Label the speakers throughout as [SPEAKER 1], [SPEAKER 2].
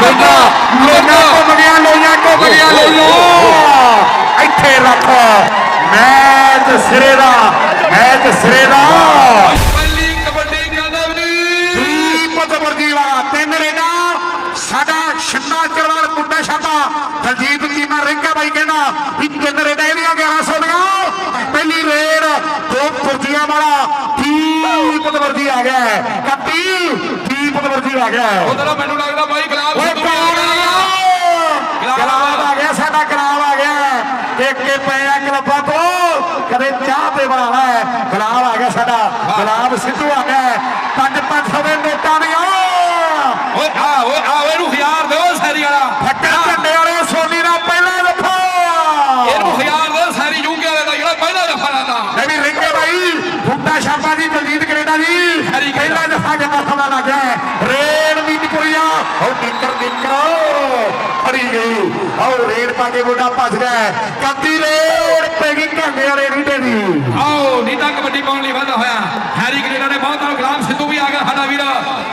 [SPEAKER 1] ਲੋਈਆਂ ਲੋਈਆਂ ਘੁੰਮ ਗਿਆ ਲੋਈਆਂ ਘੁੰਮ ਗਿਆ ਲੋਈਆਂ ਇੱਥੇ ਰੱਖ ਮੈਚ ਸਿਰੇ ਦਾ ਮੈਚ ਸਿਰੇ ਦਾ।
[SPEAKER 2] ਪਹਿਲੀ ਕਬੱਡੀ ਕਹਿੰਦਾ ਵੀ
[SPEAKER 1] ਦੀਪਕ ਵਰਦੀਵਾ ਤਿੰਨ ਰੇਡਾ ਸਾਡਾ ਛੰਨਾ ਚਰਵਾਲ ਕੁੱਟਾ ਛਾਪਾ। ਦਲਜੀਤ ਕੀਮਾ ਰਿੰਗਾ ਬਾਈ ਕਹਿੰਦਾ ਵੀ ਤਿੰਨ ਰੇਡਾ ਇਹਦੀਆਂ 1100 ਦੀਆਂ। ਪਹਿਲੀ ਰੇਡ ਦੋ ਫੁਰਤੀਆਂ ਵਾਲਾ ਦੀਪਕ ਵਰਦੀ ਆ ਗਿਆ ਹੈ। ਕੱਟੀ ਦੀਪਕ ਵਰਦੀ ਆ ਗਿਆ।
[SPEAKER 2] ਉਧਰ ਮੈਨੂੰ ਲੱਗਦਾ ਬਾਈ ਗਲਾਬ
[SPEAKER 1] ਓਏ
[SPEAKER 2] ਸਿੱਧੂ ਵੀ ਆ
[SPEAKER 1] ਕੌਣ
[SPEAKER 2] ਗਿਆ।
[SPEAKER 1] ਗਲਾਬ ਆ ਗਿਆ ਸਾਡਾ ਗਲਾਬ ਆ ਗਿਆ ਇੱਕ ਕੇ ਪਏ ਆ ਕਲੱਬਾਂ ਤੋਂ ਕਦੇ ਚਾਹ ਤੇ ਬਣਾਵਾ ਹੈ ਗਲਾਬ ਆ ਗਿਆ ਸਾਡਾ ਗਲਾਬ ਸਿੱਧੂ ਆ ਗਿਆ ਹੈ। ਪੰਜ ਪੰਜ ਸੌ ਦੇ ਨੋਟਾਂ ਦੀਆਂ
[SPEAKER 2] ਓਏ ਆ ਓਏ ਆ ਓਏ ਇਹਨੂੰ ਹਜ਼ਾਰ ਦਿਓ ਸਾਰੀ ਵਾਲਾ
[SPEAKER 1] ਫੱਟੇ ਝੰਡੇ ਵਾਲੇ ਸੋਨੀ ਦਾ ਪਹਿਲਾ ਦਫਾ
[SPEAKER 2] ਇਹਨੂੰ ਹਜ਼ਾਰ ਦਿਓ ਸਾਰੀ ਯੂਕੇ ਵਾਲੇ ਦਾ ਜਿਹੜਾ ਪਹਿਲਾ ਦਫਾ ਲਾਤਾ
[SPEAKER 1] ਲੈ ਵੀ ਰਿੰਗੇ ਬਾਈ ਬੁੱਟਾ ਸ਼ਾਪਾ ਦੀ ਦਲਜੀਤ ਕੈਨੇਡਾ ਦੀ
[SPEAKER 2] ਹਰੀ ਕੈਨੇਡਾ।
[SPEAKER 1] ਪਹਿਲਾ ਦਫਾ ਜਮਾ ਸਮਾਂ ਲੱਗ ਗਿਆ ਹੈ। ਰੇਡ ਉਹ ਨਿੱਕਰ ਨਿੱਕਰ ਫੜੀ ਗਈ। ਉਹ ਰੇਡ ਪਾ ਕੇ ਗੋਡਾ ਭੱਜ ਗਿਆ। ਹੈ। ਕੱਦੀ ਰੇਡ ਪੈ ਗਈ ਘੰਗੇ ਵਾਲੇ ਰੀਡੇ ਦੀ।
[SPEAKER 2] ਆਓ ਨੀਤਾ ਕਬੱਡੀ ਪਾਉਣ ਲਈ ਵਾਧਾ ਹੋਇਆ। ਹੈਰੀ ਕੈਨੇਡਾ ਨੇ ਬਹੁਤ ਨਾਲ ਗੁਲਾਮ ਸਿੱਧੂ ਵੀ ਆ ਗਿਆ ਸਾਡਾ ਵੀਰ।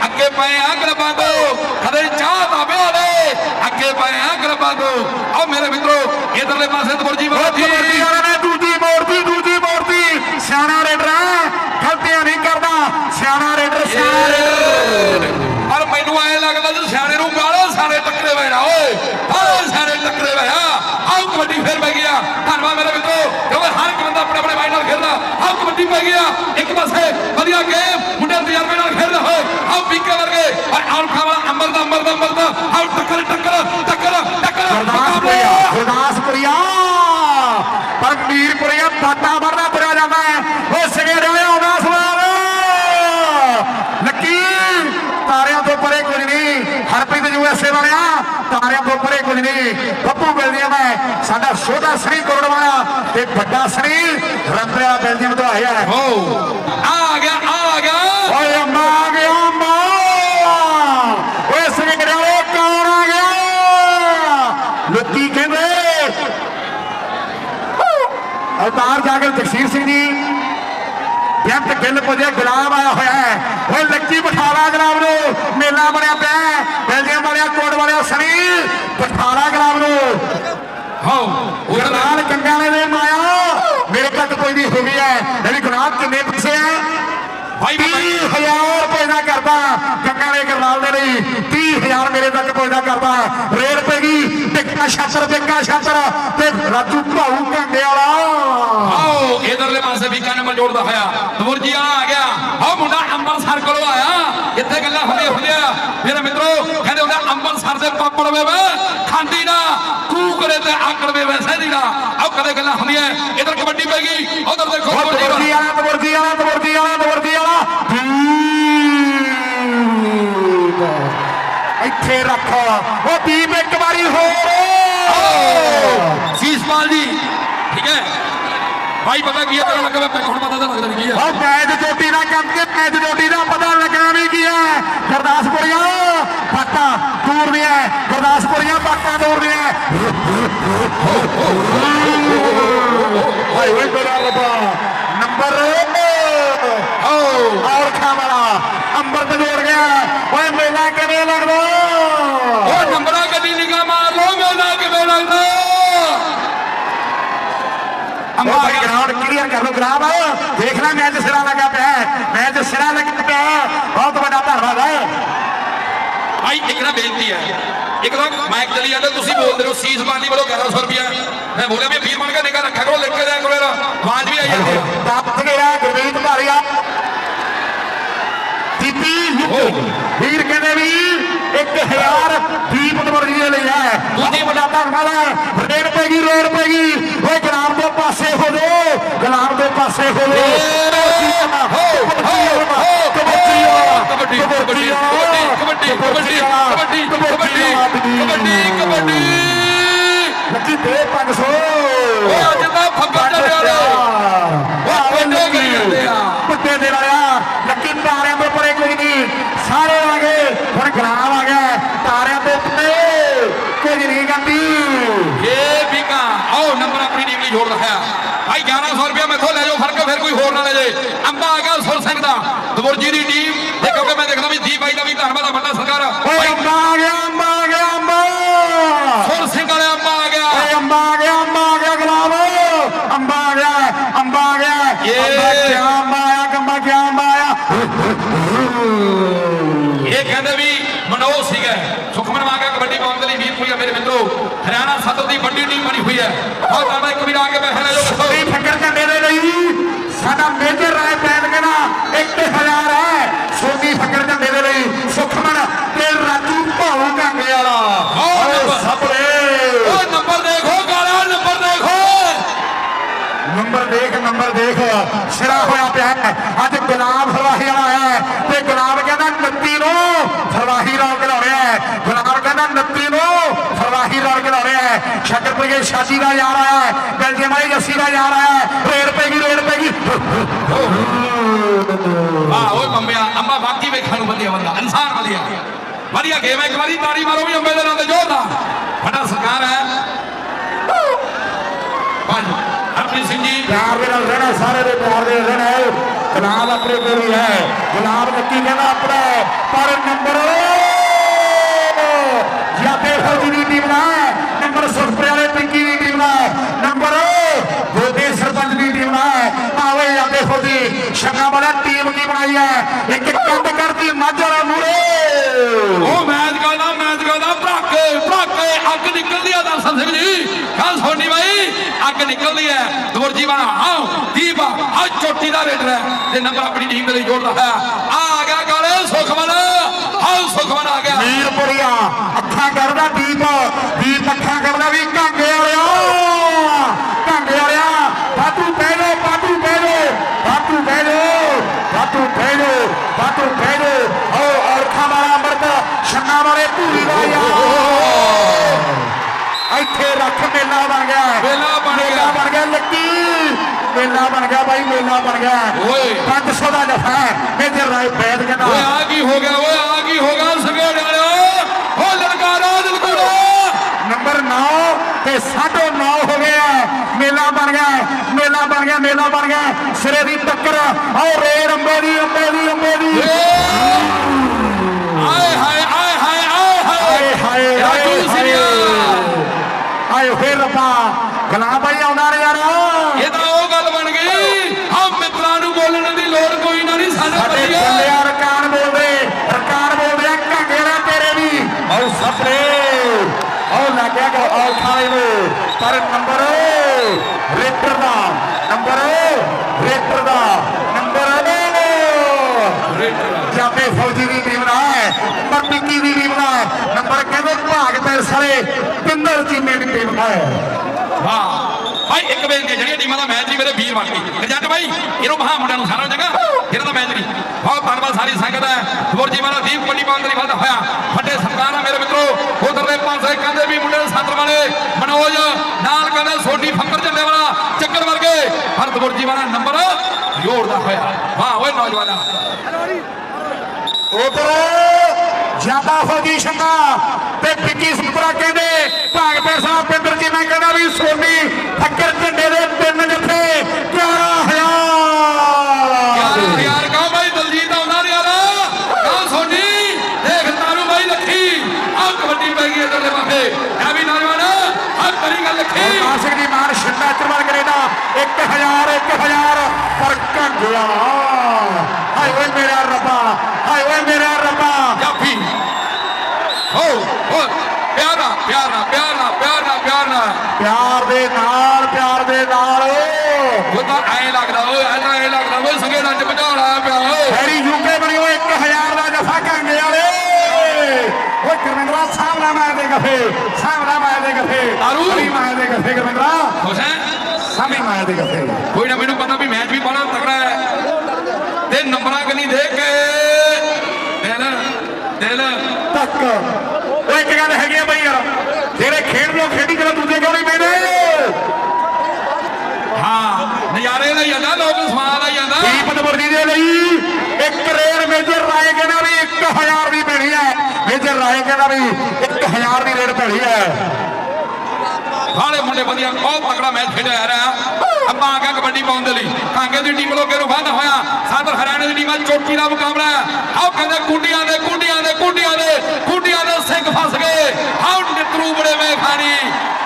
[SPEAKER 2] ਅੱਗੇ ਪਏ ਆ ਗਲਬਾਂ ਤੋਂ ਕਦੇ ਚਾਹ ਵਿਆਹ ਨੇ ਅੱਗੇ ਪਏ ਆ ਗਲਬਾਂ ਤੋਂ ਆਓ ਮੇਰੇ ਮਿੱਤਰੋ ਇਧਰਲੇ ਪਾਸੇ
[SPEAKER 1] ਉਹ
[SPEAKER 2] ਬਾਜੀ
[SPEAKER 1] ਕਬੱਡੀ ਵਾਲੇ ਨੇ ਦੂਜੀ ਮੋੜਤੀ ਦੂਜੀ ਮੋੜਤੀ। ਸਿਆਣਾ ਰੇਡਰ ਗਲਤੀਆਂ ਨਹੀਂ ਕਰਦਾ ਸਿਆਣਾ ਰੇਡਰ ਸਿਆਣਾ ਰੇਡਰ
[SPEAKER 2] ਪਰ ਮੈਨੂੰ ਐ ਲੱਗਦਾ ਜੀ ਸਿਆਣੇ ਨੂੰ ਗਾਲੋ ਸਾਰੇ ਟੱਕਰੇ ਹੋਏ ਨਾ ਓਏ ਸਾਰੇ ਸਾਰੇ ਟੱਕਰੇ ਹੋਏ ਆ ਆਓ ਕਬੱਡੀ ਫੇਰ ਪੈ ਗਿਆ। ਧੰਨਵਾਦ ਮੇਰੇ ਮਿੱਤਰੋ। ਕਿਉਂਕਿ ਹਰ ਇੱਕ ਬੰਦਾ ਆਪਣੇ ਆਪਣੇ ਮਾਈਂਡ ਨਾਲ ਖੇਡਦਾ। ਆਓ ਕਬੱਡੀ ਪੈ ਗਿਆ। ਇੱਕ ਪਾਸੇ ਵਧੀਆ ਗੇਮ ਮੁੰਡੇ ਤਜਰਬੇ ਨਾਲ ਖੇਡਦੇ ਹੋਏ ਆਓ ਪੀਕੇ ਵਰਗੇ। ਔਰ ਆਉਂ ਖਾਵਾ ਅੰਬਰ ਦਾ ਅੰਬਰ ਦਾ ਅੰਬਰ ਦਾ। ਆਓ ਟੱਕਰ ਟੱਕਰ ਟੱਕਰ ਟੱਕਰ।
[SPEAKER 1] ਗੁਰਦਾਸਪੁਰੀਆ ਗੁਰਦਾਸਪੁਰੀਆ। ਪਰ ਮੀਰਪੁਰੀਆ ਬਾਟਾ ਵਰਦਾ ਤੁਰਿਆ ਜਾਂਦਾ ਹੈ। ਉਹ ਸਿਰੇ ਰਿਹਾ ਆਉਂਦਾ ਸਵਾਲ। ਲੱਕੀ ਤਾਰਿਆਂ ਤੋਂ ਪਰੇ ਕੁਝ ਨਹੀਂ। ਹਰਪ੍ਰੀਤ ਯੂਐਸਏ ਵਾਲਿਆ ਤਾਰਿਆਂ ਤੋਂ ਪਰੇ ਕੁਝ ਨਹੀਂ। ਬੱਬੂ ਬੈਲਜੀਅਮ ਮੈਂ। ਸਾਡਾ ਛੋਟਾ ਸ੍ਰੀ ਕਰੋੜ ਵਾਲਾ ਤੇ ਵੱਡਾ ਸ੍ਰੀ ਰੰਬਿਆ ਬੈਲਜੀਅਮ ਤੋਂ ਆਇਆ ਹੈ।
[SPEAKER 2] ਹੋ। ਆ ਗਿਆ ਆ ਗਿਆ।
[SPEAKER 1] ਓਏ ਅੰਮਾ ਆ ਗਿਆ ਅੰਮਾ। ਓਏ ਸਿਰੇ ਓਏ ਕੌਣ ਆ ਗਿਆ? ਲੋਕੀ ਕਹਿੰਦੇ। ਅਵਤਾਰ ਜਾਗਰ ਜਗਸੀਰ ਸਿੰਘ ਜੀ ਬੇਅੰਤ ਗਿੱਲ ਪੁੱਜੇ ਗੁਲਾਬ ਆਇਆ ਹੋਇਆ ਹੈ। ਓਏ ਲੱਕੀ ਬਠਾਲਾ ਗੁਲਾਬ ਨੂੰ ਮੇਲਾ ਬਣਿਆ ਪਿਆ ਹੈ। ਬੈਲਜੀਅਮ ਵਾਲਿਆ ਕੋਟ ਵਾਲਿਆ ਸਨੀ ਬਠਾਲਾ ਗੁਲਾਬ ਨੂੰ।
[SPEAKER 2] ਹੋ
[SPEAKER 1] ਗਰਨਾਲ ਵਾਲੇ ਦੇ ਮਾਇਆ। ਮੇਰੇ ਤੱਕ ਕੋਈ ਨਹੀਂ ਹੋ ਗਈ ਹੈ ਜਿਹੜੀ ਗੁਲਾਬ ਕਿੰਨੇ ਪਿੱਛੇ ਹੈ
[SPEAKER 2] ਭਾਈ
[SPEAKER 1] ਤੀਹ ਹਜ਼ਾਰ ਰੁਪਏ ਦਾ ਕਰਦਾ ਕੰਗਾਂ ਵਾਲੇ ਗਰਨਾਲ ਦੇ ਲਈ। 30000 ਮੇਰੇ ਤੱਕ ਪਹੁੰਚਦਾ ਕਰਦਾ ਰੇਡ ਪੈ ਗਈ। ਟਿੱਕਾ ਛਾਤਰ ਟਿੱਕਾ ਛਾਤਰ ਤੇ ਰਾਜੂ ਭਾਊ ਘੰਡੇ ਵਾਲਾ।
[SPEAKER 2] ਆਓ ਇਧਰਲੇ ਪਾਸੇ ਵੀ ਕੰਨ ਮਲ ਜੋੜਦਾ ਹੋਇਆ। ਦਵਰਜੀ ਵਾਲਾ ਆ ਗਿਆ। ਆਹ ਮੁੰਡਾ ਅੰਮ੍ਰਿਤਸਰ ਕੋਲੋਂ ਆਇਆ। ਇੱਥੇ ਗੱਲਾਂ ਹੁੰਦੀਆਂ ਹੁੰਦੀਆਂ। ਮੇਰੇ ਮਿੱਤਰੋ ਕਹਿੰਦੇ ਹੁੰਦਾ ਅੰਮ੍ਰਿਤਸਰ ਦੇ ਪਾਪੜ ਵੇ ਵੇ ਖਾਂਦੀ ਨਾ ਕੂਕਰੇ ਤੇ ਆਕੜ ਵੇ ਵੇ ਸਹਿਦੀ ਨਾ। ਆਓ ਕਦੇ ਗੱਲਾਂ ਹੁੰਦੀਆਂ। ਇਧਰ ਕਬੱਡੀ ਪੈ ਗਈ ਉਧਰ ਦੇਖੋ ਕਬੱਡੀ ਵਾਲਾ।
[SPEAKER 1] ਤਵਰਦੀ ਵਾਲਾ ਤਵਰਦੀ ਵਾਲਾ ਤਵਰਦੀ ਵਾਲਾ। ਇੱਥੇ ਰੱਖ। ਉਹ ਦੀਪ ਇੱਕ ਵਾਰੀ ਹੋਰ।
[SPEAKER 2] ਸੀਸਪਾਲ ਜੀ। ਠੀਕ ਹੈ। ਭਾਈ ਪਤਾ ਕੀ ਹੈ, ਤੇਰਾ ਲੱਗਾ ਮੈਂ ਹੁਣ ਪਤਾ ਤਾਂ ਲੱਗਦਾ ਨਹੀਂ ਕੀ ਹੈ।
[SPEAKER 1] ਉਹ ਮੈਚ ਚੋਟੀ ਦਾ ਕੰਮ ਕੇ, ਮੈਚ ਚੋਟੀ ਦਾ ਪਤਾ ਲੱਗਣਾ ਵੀ ਕੀ ਹੈ। ਗੁਰਦਾਸਪੁਰੀਆ ਬਾਟਾ ਦੂਰ ਨਹੀਂ ਹੈ। ਗੁਰਦਾਸਪੁਰੀਆ ਬਾਟਾ ਦੂਰ ਨਹੀਂ ਹੈ ਹਾਏ ਓਏ ਮੇਰਾ ਰੱਬਾ ਨੰਬਰ
[SPEAKER 2] ਆਓ
[SPEAKER 1] ਔਰ ਖਾਵਾਲਾ ਅੰਮ੍ਰਿਤ ਜੋੜ ਗਿਆ ਓਏ ਮੇਲਾ ਕਿਵੇਂ ਲੱਗਦਾ
[SPEAKER 2] ਉਹ ਨੰਬਰਾਂ ਗੱਡੀ ਨਿਗਾਹ ਮਾਰ ਲੋ ਮੇਰਾ ਕਿਵੇਂ ਲੱਗਦਾ
[SPEAKER 1] ਉਹ
[SPEAKER 2] ਅੰਬਾ
[SPEAKER 1] ਭਾਈ ਗਰਾਊਂਡ ਗਰਾਬ ਦੇਖ ਲੈ ਮੈਚ ਸਿਰਾ ਲੱਗਾ ਪਿਆ। ਮੈਚ ਸਿਰਾ ਲੱਗਾ ਪਿਆ। ਬਹੁਤ ਵੱਡਾ ਧੰਨਵਾਦ ਹੈ।
[SPEAKER 2] ਭਾਈ ਇੱਕ ਨਾ ਬੇਨਤੀ ਹੈ। ਇੱਕ ਤਾਂ ਮਾਈਕ ਚਲੀ ਜਾਂਦਾ ਤੁਸੀਂ ਬੋਲਦੇ ਰਹੋ। ਸੀਸ ਬਾਨੀ ਵੱਲੋਂ 1100 ਰੁਪਿਆ ਮੈਂ ਬੋਲਿਆ ਵੀ ਵੀਰ ਬਣ ਕੇ ਨਿਕਾ ਰੱਖਿਆ ਕਰੋ ਲਿਖ ਕੇ ਦਿਆ ਕਰੋ ਆਵਾਜ਼ ਵੀ ਆਈ ਜਾਂਦੀ ਹੈ।
[SPEAKER 1] ਦੱਸ ਗਿਆ ਗੁਰਮੀਤ ਭਾਰੀਆ। ਦੀਪੀ ਵੀਰ ਕਹਿੰਦੇ ਵੀ 1000 ਦੀਪ ਦਵਰਜੀ ਦੇ ਲਈ ਹੈ। ਬਹੁਤ ਵੱਡਾ ਧੰਨਵਾਦ ਹੈ ਰੇਡ ਪੈ ਗਈ ਰੋਡ ਪੈ ਗਈ ਓਏ ਗੁਲਾਮ ਦੇ ਪਾਸੇ ਹੋ ਜੋ ਗੁਲਾਮ ਦੇ ਪਾਸੇ ਹੋ ਜੋ
[SPEAKER 2] ਕਬੱਡੀ ਕਬੱਡੀ ਕਬੱਡੀ ਕਬੱਡੀ ਕਬੱਡੀ ਕਬੱਡੀ ਕਬੱਡੀ ਕਬੱਡੀ
[SPEAKER 1] ਲੱਗੀ ਦੇ 500
[SPEAKER 2] ਓਏ ਅੱਜ ਤਾਂ ਚੱਲਿਆ ਰੇ ਵੱਡੇ ਕਰੀ
[SPEAKER 1] ਵੱਡੇ ਦੇ ਵਾਲਿਆ ਲੱਕੀ ਤਾਰਿਆਂ ਦੇ ਪਰੇ ਕੋਈ ਨਹੀਂ ਸਾਰੇ ਆ ਗਏ ਹੁਣ ਗਲਾਮ ਆ ਗਿਆ ਤਾਰਿਆਂ ਦੇ ਉੱਤੇ ਕੁਝ ਨਹੀਂ ਗੰਦੀ
[SPEAKER 2] ਇਹ ਵੀਕਾ ਆਓ ਨੰਬਰ ਆਪਣੀ ਟੀਮ ਲਈ ਜੋੜ ਰੱਖਿਆ ਭਾਈ 1100 ਰੁਪਏ ਮੈਥੋਂ ਲੈ ਜਾਓ ਫ਼ਰਕ ਫਿਰ ਕੋਈ ਹੋਰ ਨਾ ਲੈ ਜੇ ਅੰਬਾ ਆ ਗਿਆ ਸੁਰ ਸਿੰਘ ਦਾ ਦਵਰਜੀ ਦੀ ਟੀਮ ਤੇ ਕਿਉਂਕਿ ਮੈਂ ਦੇਖਦਾ ਵੀ ਜੀ ਬਾਈ ਦਾ ਵੀ ਧੰਨਵਾਦ ਆ ਵੱਡਾ ਸਰਕਾਰ
[SPEAKER 1] ਓਏ ਅੰਬਾ ਆ ਗਿਆ
[SPEAKER 2] ਮਨੋਜ ਸੀਗਾ ਸੁਖਮਨ ਵਾਂਗਾ ਕਬੱਡੀ ਪਾਉਣ ਦੇ ਲਈ ਵੀਰ ਪੁਰੀਆ ਮੇਰੇ ਮਿੱਤਰੋ ਹਰਿਆਣਾ ਸੱਤ ਦੀ ਵੱਡੀ ਟੀਮ ਬਣੀ ਹੋਈ ਹੈ ਬਹੁਤ ਧੰਨਵਾਦ ਇੱਕ ਵੀਰ ਆ ਕੇ ਬੈਠਣਾ ਜੋ ਦੱਸੋ
[SPEAKER 1] ਸੋਨੀ ਫੱਕਰ ਝੰਡੇ ਦੇ ਲਈ ਸਾਡਾ ਮੇਜਰ ਰਾਏ ਪੈਨ ਕਹਿੰਦਾ 1000 ਹੈ ਸੋਨੀ ਫੱਕਰ ਝੰਡੇ ਦੇ ਲਈ ਸੁਖਮਨ ਤੇ ਰਾਜੂ ਭਾਉ ਕਾਂਗੇ ਵਾਲਾ
[SPEAKER 2] ਆਹ ਨੰਬਰ।
[SPEAKER 1] ਸਪਰੇ
[SPEAKER 2] ਓਏ ਨੰਬਰ ਦੇਖੋ ਗਾਲਾ ਨੰਬਰ ਦੇਖੋ
[SPEAKER 1] ਨੰਬਰ ਦੇਖ ਸਿਰਾ ਹੋਇਆ ਪਿਆ ਹੈ। ਅੱਜ ਗੁਲਾਬ ਫਰਵਾਹੀ ਵਾਲਾ ਹੈ ਤੇ ਗੁਲਾਬ ਕਹਿੰਦਾ 29 ਨੂੰ ਫਰਵਾਹੀ ਰੌਲ ਘਲਾਉਣਿਆ ਹੈ ਗੁਲਾਬ ਕਹਿੰਦਾ 29 ਨੂੰ ਫਰਵਾਹੀ ਰੌਲ ਘਲਾਉਣਿਆ ਹੈ ਸ਼ਕਰਪੁਰੀਏ ਸ਼ਾਦੀ ਦਾ ਯਾਰ ਆਇਆ ਹੈ। ਬੈਲਜੀਮਾਈ ਜੱਸੀ ਦਾ ਯਾਰ ਆਇਆ ਹੈ। ਰੇਡ ਪੈਗੀ ਰੇਡ ਪੈਗੀ
[SPEAKER 2] ਵਾਹ, ਓਏ ਮੰਮਿਆ ਅੰਮਾ ਵਾਕੀ ਵੇਖਣ ਨੂੰ ਵਧੀਆ ਬੰਦਾ, ਇਨਸਾਨ ਵਧੀਆ। ਵਧੀਆ ਗੇਮ ਹੈ, ਇੱਕ ਵਾਰੀ ਤਾੜੀ ਮਾਰੋ ਵੀ ਅੰਬੇ ਦੇ ਨਾਂ ਤੇ ਜ਼ੋਰਦਾਰ ਵੱਡਾ ਸਰਕਾਰ ਹੈ। ਪੰਜ। ਹਰਪ੍ਰੀਤ ਸਿੰਘ ਜੀ
[SPEAKER 1] ਪਿਆਰ ਦੇ ਨਾਲ ਰਹਿਣਾ ਸਾਰੇ ਦੇ ਪਿਆਰ ਦੇ ਨਾਲ ਰਹਿਣਾ ਹੈ ਗੁਲਾਬ ਆਪਣੇ ਕੋਲ ਹੀ ਹੈ ਗੁਲਾਬ ਨੱਕੀ ਕਹਿੰਦਾ ਆਪਣਾ ਹੈ, ਪਰ ਨੰਬਰ ਜਿਆਦੇ ਫੌਜੀ ਦੀ ਟੀਮ ਦਾ ਹੈ, ਨੰਬਰ ਸੁਖਪੁਰੇ ਵਾਲੇ ਪਿੰਕੀ ਦੀ ਟੀਮ ਦਾ ਹੈ, ਨੰਬਰ ਗੋਦੇ ਸਰਪੰਚ ਦੀ ਟੀਮ ਦਾ ਹੈ। ਆਵੇ ਜਿਆਦੇ ਫੌਜੀ ਸ਼ੰਗਾ ਵਾਲਾ ਟੀਮ ਕੀ ਬਣਾਈ ਹੈ ਇੱਕ ਕੰਡ ਕਰਦੀ ਮਾਝਾ ਮੂਰੇ
[SPEAKER 2] ਉਹ ਮੈਚ ਕਰਦਾ ਮੈਚ ਕਰਦਾ ਭਰਾਕੇ ਭਰਾਕੇ ਅੱਗ ਨਿਕਲਦੀ ਆ, ਦਰਸ਼ਨ ਸਿੰਘ ਜੀ। ਕੱਲ ਸੋਨੀ ਬਾਈ, ਅੱਗ ਨਿਕਲਦੀ ਹੈ ਦੌਰਜੀ ਬਣਾ ਆਓ, ਦੀਪ ਆ ਚੋਟੀ ਦਾ ਰੇਡਰ ਹੈ, ਤੇ ਨੰਬਰ ਆਪਣੀ ਟੀਮ ਦੇ ਲਈ ਜੋੜਦਾ ਹੈ। ਆ ਆ ਗਿਆ ਗਾਲੇ ਸੁਖਮਨ, ਆਓ, ਸੁਖਮਨ ਆ ਗਿਆ।
[SPEAKER 1] ਮੀਰਪੁਰੀਆ, ਅੱਖਾਂ ਕਰਦਾ ਦੀਪ ਦੀਪ ਅੱਖਾਂ ਕਰਦਾ ਵੀ ਕਾਂਗੇ ਵਾਲਿਆ ਕਾਂਗੇ ਵਾਲਿਆ ਬਾਤੂ ਬਹਿ ਲੋ ਬਾਤੂ ਬਹਿ ਲੋ ਬਾਤੂ ਬਹਿ ਲੋ ਬਾਤੂ ਬਹਿ ਲੋ ਬਾਤੂ ਬਹਿ ਲੋ ਓ ਔਰਖਾਂ ਵਾਲਾ ਅੰਮ੍ਰਿਤ ਛੰਨਾ ਵਾਲੇ ਭੂਰੀ ਦਾ ਯਾਰ ਇੱਥੇ ਰੱਖ ਮੇਲਾ ਬਣ ਗਿਆ।
[SPEAKER 2] ਮੇਲਾ ਬਣ ਗਿਆ।
[SPEAKER 1] ਮੇਲਾ ਬਣ ਗਿਆ ਲੱਕੀ। ਮੇਲਾ ਬਣ ਗਿਆ ਬਾਈ ਮੇਲਾ ਬਣ ਗਿਆ।
[SPEAKER 2] ਓਏ।
[SPEAKER 1] 500 ਦਾ ਜਫਾ। ਮੇਜਰ ਰਾਏ ਬੈਦ ਕਹਿੰਦਾ
[SPEAKER 2] ਓਏ ਆ ਕੀ ਹੋ ਗਿਆ ਓਏ ਆ ਕੀ ਹੋ ਗਿਆ ਸਗੜ ਵਾਲਿਆ ਓ ਲਲਕਾਰਾ ਦਿਲਕੂੜਾ
[SPEAKER 1] ਨੰਬਰ 9 ਤੇ 9.5 ਹੋ ਗਿਆ ਮੇਲਾ ਬਣ ਗਿਆ ਮੇਲਾ ਬਣ ਗਿਆ ਮੇਲਾ ਬਣ ਗਿਆ। ਸਿਰੇ ਦੀ ਟੱਕਰ। ਆਓ ਰੇਡ ਅੰਬੇ ਦੀ ਅੰਬੇ ਦੀ ਅੰਬੇ ਦੀ
[SPEAKER 2] ਆਏ ਹਾਏ ਆਏ ਹਾਏ ਆਏ ਹਾਏ
[SPEAKER 1] ਹਾਏ ਹਾਏ
[SPEAKER 2] ਰਾਜੂ
[SPEAKER 1] ਹਾਏ
[SPEAKER 2] ਸਿਰਿਆ
[SPEAKER 1] ਹੋਏ ਰੱਬਾ ਗਲਾ ਬਾਈ ਆਉਂਦਾ ਰੇ ਯਾਰ।
[SPEAKER 2] ਇਹ ਤਾਂ ਉਹ ਗੱਲ ਬਣ ਗਈ। ਹਾਂ ਮਿੱਤਰਾਂ ਨੂੰ ਬੋਲਣ ਦੀ ਲੋੜ ਕੋਈ ਨਾ ਨਹੀਂ ਸਾਡੇ
[SPEAKER 1] ਬੱਲਿਆ ਰਕਾਨ ਬੋਲਦੇ ਰਕਾਨ ਬੋਲਦੇ ਆ ਘਾਂਗੇ ਦਾ ਤੇਰੇ ਵੀ। ਆਓ ਸਪਰੇ ਆਓ ਲੱਗਿਆ ਕਿ ਆਓ ਖਾਲੇ ਨੂੰ। ਪਰ ਨੰਬਰ ਰੇਟਰ ਦਾ ਨੰਬਰ ਰੇਟਰ ਦਾ ਨੰਬਰ ਜਾਪੇ ਫੌਜੀ ਦੀ ਟੀਮ ਦਾ ਹੈ ਪਰ ਪਿੱਕੀ ਦੀ ਟੀਮ ਦਾ ਹੈ ਨੰਬਰ ਕਹਿੰਦੇ ਭਾਗ ਤੇ ਸਾਲੇ ਪਿੰਦਰ ਚੀਮੇ ਦੀ ਟੀਮ ਦਾ ਹੈ
[SPEAKER 2] ਵਾਹ ਭਾਈ ਇੱਕ ਬੇਨਤੀ ਹੈ, ਜਿਹੜੀਆਂ ਟੀਮਾਂ ਦਾ ਮੈਚ ਨਹੀਂ ਮੇਰੇ ਵੀਰ ਬਣ ਗਈ ਜੱਟ ਭਾਈ ਇਹਨੂੰ ਮਹਾ ਮੁੰਡਿਆਂ ਨੂੰ ਸਾਰਾ ਜਗ੍ਹਾ। ਇਹਨਾਂ ਦਾ ਮੈਚ ਨਹੀਂ। ਬਹੁਤ ਧੰਨਵਾਦ ਸਾਰੀ ਸੰਗਤ ਹੈ। ਗੁਰਜੀ ਮਾਰਾ ਦੀਪ ਪੰਡੀ ਪਾਉਣ ਦੇ ਵਾਧਾ ਹੋਇਆ। ਵੱਡੇ ਸਰਕਾਰ ਆ ਮੇਰੇ ਮਿੱਤਰੋ। ਉਧਰਲੇ ਪਾਸੇ ਕਹਿੰਦੇ ਵੀ ਮੁੰਡੇ ਸੱਤਰ ਵਾਲੇ ਮਨੋਜ ਨਾਲ ਕਹਿੰਦੇ ਸੋਢੀ ਫੰਕਰ ਝੰਡੇ ਵਾਲਾ ਚੱਕਰ ਵਰਗੇ। ਹਰਦ ਗੁਰਜੀ ਵਾਲਾ ਨੰਬਰ ਜੋੜਦਾ ਹੋਇਆ। ਵਾਹ ਓਏ ਨੌਜਵਾਨਾ।
[SPEAKER 1] ਉਧਰ ਜ਼ਿਆਦਾ ਫੌਜੀ ਸ਼ੰਗਾ ਤੇ ਪਿੱਕੀ ਸੁਪਰਾ ਕਹਿੰਦੇ, ਭਾਗਪੁਰ ਸਾਹਿਬ ਪਿੰਦਰ ਜੀ ਨੇ ਕਹਿੰਦਾ ਵੀ ਸੋਨੀ, ਫੱਕਰ ਝੰਡੇ ਦੇ ਤਿੰਨ ਜੱਫੇ 11000
[SPEAKER 2] ਯਾਰ ਕਾ ਭਾਈ ਦਲਜੀਤ ਆਉਂਦਾ ਨਹੀਂ ਯਾਰ ਕਾ ਸੋਨੀ ਦੇਖ ਤਾਰੂ ਭਾਈ ਲੱਖੀ ਆ ਕਬੱਡੀ ਪੈ ਗਈ ਇਧਰ ਦੇ ਪਾਸੇ ਐ ਵੀ ਨੌਜਵਾਨ ਆ ਕਰੀ ਗੱਲ ਲੱਖੀ
[SPEAKER 1] ਆਸ਼ਿਕ ਦੀ ਮਾਰ ਸ਼ਿੰਦਾ ਚਰਵਾਲ ਕੈਨੇਡਾ 1000 1000 ਪਰ ਕੰਗਿਆ ਹਾਏ ਓਏ ਮੇਰਾ ਰੱਬਾ ਹਾਏ ਓਏ ਮੇਰਾ ਰੱਬਾ
[SPEAKER 2] ਜਾਫੀ ਹੋ ਹੋ ਪਿਆਰ ਨਾਲ ਪਿਆਰ ਨਾਲ ਪਿਆਰ ਨਾਲ ਪਿਆਰ ਨਾਲ। ਪਿਆਰ
[SPEAKER 1] ਦੇ ਨਾਲ ਪਿਆਰ ਦੇ ਨਾਲ।
[SPEAKER 2] ਉਹ ਤਾਂ ਐ ਲੱਗਦਾ ਓਏ ਐ ਤਾਂ ਐ ਲੱਗਦਾ ਓਏ ਸੰਗੇ ਭਜਾਉਣ ਆਇਆ ਪਿਆ ਓਏ।
[SPEAKER 1] ਹੈਰੀ ਯੂਕੇ ਬਣੀ ਓਏ 1000 ਦਾ ਜਫਾ ਕੰਗੇ ਵਾਲੇ। ਓਏ ਗੁਰਮਿੰਦਰਾ ਸਾਹਮਣਾ ਮਾਰ ਦੇ ਗਫੇ ਸਾਹਮਣਾ ਮਾਰ ਦੇ ਗਫੇ। ਹਰੀ ਮਾਰ ਦੇ ਗਫੇ ਗੁਰਮਿੰਦਰਾ।
[SPEAKER 2] ਖੁਸ਼ ਹੈ?
[SPEAKER 1] ਸਾਹਮਣੇ ਮਾਰ ਦੇ ਗਫੇ।
[SPEAKER 2] ਕੋਈ ਨਾ ਮੈਨੂੰ ਪਤਾ ਵੀ ਮੈਚ ਵੀ ਬੜਾ ਤਕੜਾ ਹੈ। ਤੇ ਨੰਬਰਾਂ ਕਨੀ ਦੇਖ ਕੇ ਦਿਲ ਦਿਲ।
[SPEAKER 1] ਤੱਕ ਉਹ ਇੱਕ ਗੱਲ ਹੈਗੀ ਆ ਬਈ ਯਾਰ ਜਿਹੜੇ ਖੇਡ ਲੋ ਖੇਡੀ ਚਲੋ ਦੂਜੇ ਕਿਉਂ ਨਹੀਂ ਪੈਂਦੇ
[SPEAKER 2] ਹਾਂ ਨਜ਼ਾਰੇ ਦਾ ਜਾਂਦਾ ਲੋਕ ਸਵਾਦ ਆ ਜਾਂਦਾ
[SPEAKER 1] ਦੀਪ ਨਵਰਦੀ ਦੇ ਲਈ ਇੱਕ ਰੇਡ ਮੇਜਰ ਰਾਏ ਕਹਿੰਦਾ ਵੀ 1000 ਦੀ ਪੈਣੀ ਹੈ ਮੇਜਰ ਰਾਏ ਕਹਿੰਦਾ ਵੀ 1000 ਦੀ ਰੇਡ ਪੈਣੀ ਹੈ।
[SPEAKER 2] ਸਾਰੇ ਮੁੰਡੇ ਵਧੀਆ ਬਹੁਤ ਤਕੜਾ ਮੈਚ ਖੇਡਿਆ ਜਾ ਰਿਹਾ। ਆਪਾਂ ਆ ਗਿਆ ਕਬੱਡੀ ਪਾਉਣ ਦੇ ਲਈ। ਕਾਂਗੇ ਦੀ ਟੀਮ ਲੋਕੇ ਨੂੰ ਵਾਧਾ ਹੋਇਆ। ਸਾਦਰ ਹਰਿਆਣੇ ਦੀ ਟੀਮ ਅੱਜ ਚੋਟੀ ਦਾ ਮੁਕਾਬਲਾ ਆਓ ਕਹਿੰਦੇ ਕੁੰਡੀਆਂ ਦੇ ਕੁੰਡੀਆਂ ਦੇ ਕੁੰਡੀਆਂ ਦੇ ਕੁੰਡੀਆਂ ਦੇ ਸਿੰਘ ਫਸ ਗਏ। ਆਓ ਨਿਤਰੂ ਬੜੇ ਮੈਂ ਖਾਣੀ।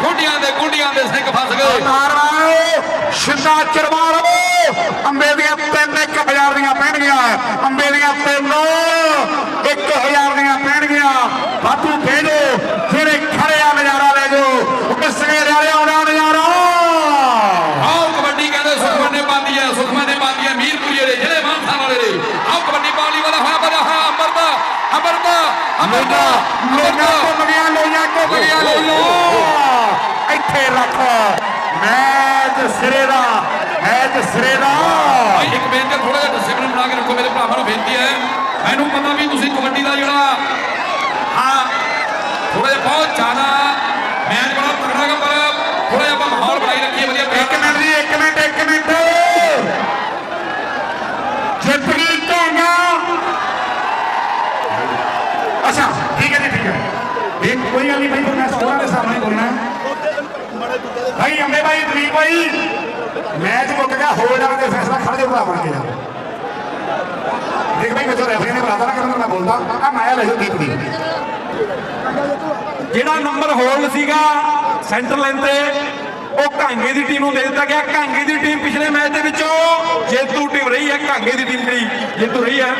[SPEAKER 2] ਕੁੰਡੀਆਂ ਦੇ ਕੁੰਡੀਆਂ ਦੇ ਸਿੰਘ ਫਸ ਗਏ।
[SPEAKER 1] ਤਾਰਵਾਓ ਸ਼ਿੰਦਾ ਚਰਵਾਲ ਅੰਬੇ ਦੀਆਂ ਤਿੰਨ 1000 ਦੀਆਂ ਪੈਣਗੀਆਂ। ਅੰਬੇ ਦੀਆਂ ਤਿੰਨ ਲੋਈਆਂ ਘੁੰਮ ਗਿਆ ਲੋਈਆਂ ਘੁੰਮ ਗਿਆ ਲੋਈਆਂ ਇੱਥੇ ਰੱਖ। ਮੈਚ ਸਿਰੇ ਦਾ ਮੈਚ ਸਿਰੇ ਦਾ।
[SPEAKER 2] ਇੱਕ ਬੇਨਤੀ ਥੋੜਾ ਜਿਹਾ ਡਿਸਪਲਿਨ ਬਣਾ ਕੇ ਰੱਖੋ। ਮੇਰੇ ਭਰਾਵਾਂ ਨੂੰ ਬੇਨਤੀ ਹੈ। ਮੈਨੂੰ ਪਤਾ ਵੀ ਤੁਸੀਂ ਕਬੱਡੀ ਦਾ ਜਿਹੜਾ ਹਾਂ ਥੋੜਾ ਜਿਹਾ ਬਹੁਤ ਜ਼ਿਆਦਾ ਮੈਚ ਬੜਾ ਤਕੜਾ ਗਾ ਪਰ ਥੋੜਾ ਜਿਹਾ ਆਪਾਂ ਮਾਹੌਲ ਬਣਾਈ ਰੱਖੀਏ ਵਧੀਆ
[SPEAKER 1] ਇੱਕ ਮਿੰਟ ਜੀ ਇੱਕ ਮਿੰਟ ਇੱਕ ਮਿੰਟ ਜਿੱਤ ਗਈ ਕਾਂਗਾ ਅੱਛਾ ਠੀਕ ਹੈ ਜੀ ਠੀਕ ਹੈ ਇਹ ਕੋਈ ਗੱਲ ਨਹੀਂ ਭਾਈ ਮੈਂ ਸਕੋਰਾਂ ਦੇ ਸਾਹਮਣੇ ਬੋਲਣਾ ਭਾਈ ਅੰਬੇ ਭਾਈ ਦਲੀਪ ਭਾਈ ਮੈਚ ਮੁੱਕ ਗਿਆ ਹੋਲਡਰ ਦੇ ਫੈਸਲਾ ਖੜੇ ਭਰਾ ਬਣ ਕੇ ਜਾ ਦੇਖ ਭਾਈ ਮੈਨੂੰ ਰੈਫਰੀ ਨੇ ਬੁਲਾਤਾ ਨਾ ਕਰਨ ਮੈਂ ਬੋਲਦਾ। ਆ ਮਾਇਆ ਲੈ ਜਾਓ ਦੀਪ ਦੀ
[SPEAKER 3] ਜਿਹੜਾ ਨੰਬਰ ਹੋਲਡ ਸੀਗਾ ਸੈਂਟਰ ਲਾਈਨ ਤੇ, ਉਹ ਕਾਂਗੇ ਦੀ ਟੀਮ ਨੂੰ ਦੇ ਦਿੱਤਾ ਗਿਆ। ਕਾਂਗੇ ਦੀ ਟੀਮ ਪਿਛਲੇ ਮੈਚ ਦੇ ਵਿੱਚੋਂ ਜੇਤੂ ਟੀਮ ਰਹੀ ਹੈ, ਕਾਂਗੇ ਦੀ ਟੀਮ ਜਿਹੜੀ ਜੇਤੂ ਰਹੀ ਹੈ।